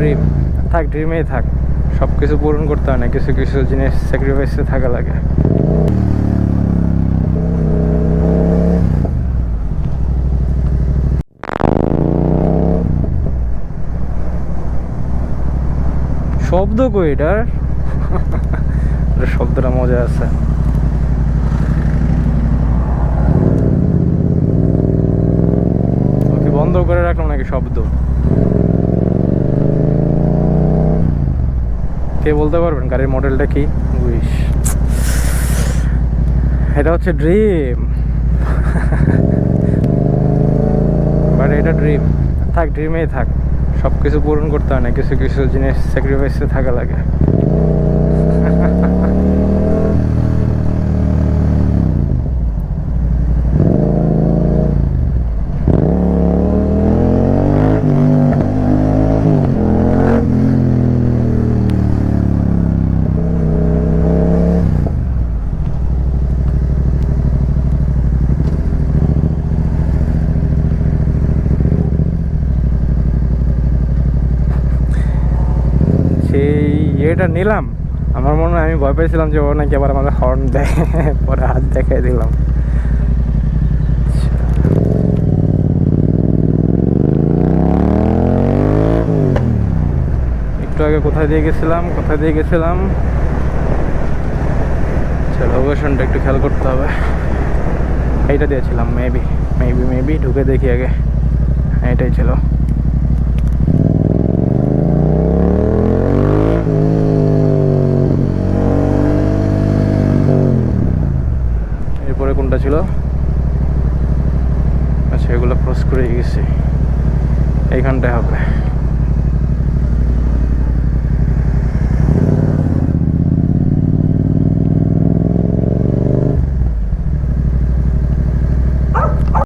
Dream থাক ড্রিমেই থাক। সব কিছু পূরণ করতে হয় না, কিছু কিছু জিনিস স্যাক্রিফাইসে থাকা লাগে। শব্দ কই এটার? শব্দটা মজা আছে। বন্ধ করে রাখলাম নাকি শব্দ? কে বলতে পারবেন? গাড়ির মডেলটা কি? উইশ। এটা হচ্ছে ড্রিম। বাট এটা ড্রিম। থাক, ড্রিমেই থাক। সব কিছু পূরণ করতে হয় না, কিছু কিছু জিনিস স্যাক্রিফাইসে থাকা লাগে। সেই ইয়েটা নিলাম। আমার মনে হয় আমি ভয় পেয়েছিলাম যে ও নাকি আবার আমাকে হর্ন দেয়। পরে হাত দেখাই দিলাম। একটু আগে কোথায় দিয়ে গেছিলাম? কোথায় দিয়ে গেছিলাম? আচ্ছা লোকেশনটা একটু খেয়াল করতে হবে। এইটা দিয়েছিলাম মেবি মেবি মেবি ঢুকে দেখি আগে। হ্যাঁ এটাই ছিল। এরপরে কোনটা ছিল? আচ্ছা এগুলো ক্রস করে গেছি। এইখানটায় হবে।